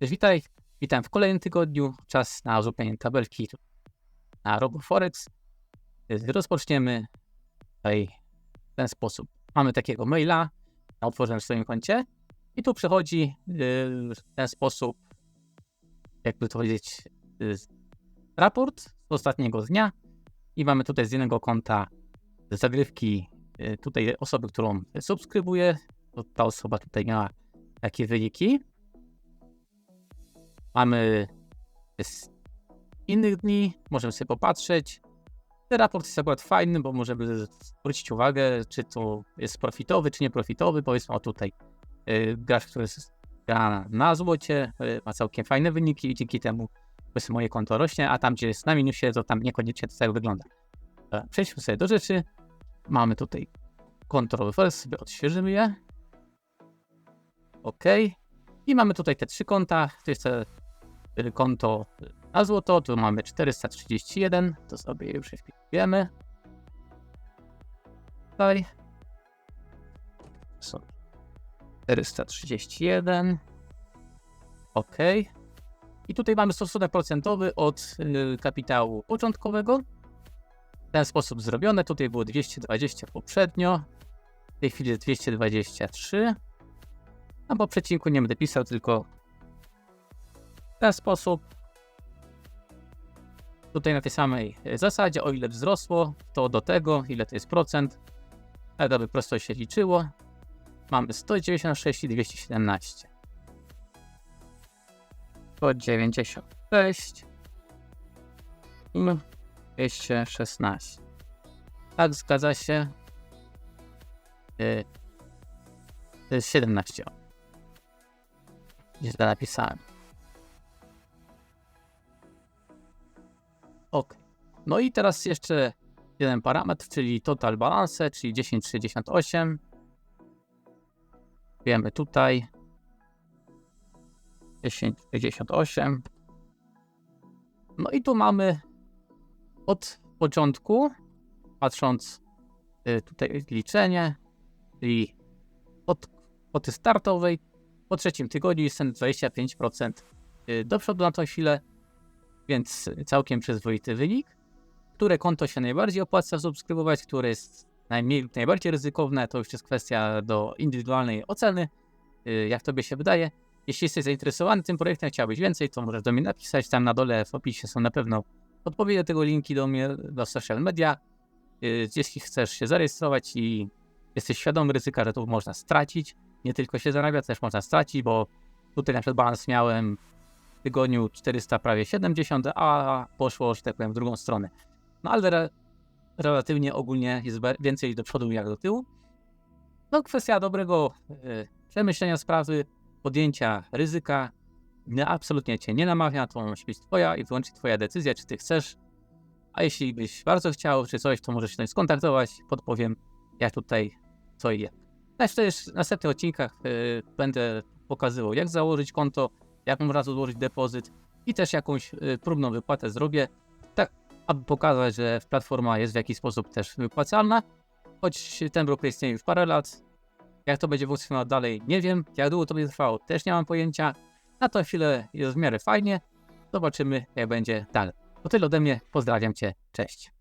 Cześć, witaj. Witam w kolejnym tygodniu. Czas na uzupełnienie tabelki na RoboForex. Rozpoczniemy tutaj w ten sposób. Mamy takiego maila na otworzonym swoim koncie i tu przychodzi y, w ten sposób, jakby to powiedzieć, y, raport z ostatniego dnia i mamy tutaj z jednego konta zagrywki y, tutaj osoby, którą subskrybuję. To ta osoba tutaj miała takie wyniki. Mamy z innych dni, możemy sobie popatrzeć. Ten raport jest akurat fajny, bo możemy zwrócić uwagę, czy to jest profitowy, czy nieprofitowy. Powiedzmy, o tutaj yy, gracz, który gra na złocie, yy, ma całkiem fajne wyniki i dzięki temu moje konto rośnie, a tam, gdzie jest na minusie, to tam niekoniecznie to tak wygląda. Dobra, Przejdźmy sobie do rzeczy. Mamy tutaj konto RoboForex, sobie odświeżymy je. OK. I mamy tutaj te trzy konta. To jest y, konto na złoto, tu mamy 431, to sobie już je wpisujemy. Tutaj są 431. OK. I tutaj mamy stosunek procentowy od y, kapitału początkowego. W ten sposób zrobione. Tutaj było 220 poprzednio. W tej chwili jest 223. A po przecinku nie będę pisał, tylko w ten sposób. Tutaj na tej samej e, zasadzie, o ile wzrosło, to do tego, ile to jest procent, tak aby prosto się liczyło. Mamy 196 i 217. 196 i 216. Tak, zgadza się. Yy, To jest 17. o. Źle napisałem. No i teraz jeszcze jeden parametr, czyli total balance, czyli 1068. Wiemy tutaj 1068. No i tu mamy od początku, patrząc y, tutaj liczenie, czyli od kwoty startowej po trzecim tygodniu jestem 25% y, do przodu na tą chwilę, więc całkiem przyzwoity wynik. Które konto się najbardziej opłaca subskrybować, które jest najmniej najbardziej ryzykowne, to już jest kwestia do indywidualnej oceny, y, jak tobie się wydaje. Jeśli jesteś zainteresowany tym projektem, chciałbyś więcej, to możesz do mnie napisać. Tam na dole w opisie są na pewno odpowiedzi tego linki do mnie, do social media. Y, Jeśli chcesz się zarejestrować i jesteś świadomy ryzyka, że tu można stracić, nie tylko się zarabia, też można stracić, bo tutaj na przykład balans miałem w tygodniu 400 prawie 70, a poszło, że tak powiem, w drugą stronę. No ale re, relatywnie ogólnie jest więcej do przodu jak do tyłu. No kwestia dobrego y, przemyślenia sprawy, podjęcia ryzyka. Ja absolutnie cię nie namawiam, to musi być twoja i wyłącznie twoja decyzja, czy ty chcesz. A jeśli byś bardzo chciał, czy coś, to możesz się skontaktować, podpowiem, jak tutaj co i jak. Też też w następnych odcinkach y, będę pokazywał, jak założyć konto, jak od razu złożyć depozyt i też jakąś y, próbną wypłatę zrobię, aby pokazać, że platforma jest w jakiś sposób też wypłacalna, choć ten broker istnieje już parę lat. Jak to będzie funkcjonowało dalej, nie wiem. Jak długo to będzie trwało, też nie mam pojęcia. Na tą chwilę jest w miarę fajnie. Zobaczymy, jak będzie dalej. To tyle ode mnie. Pozdrawiam Cię. Cześć.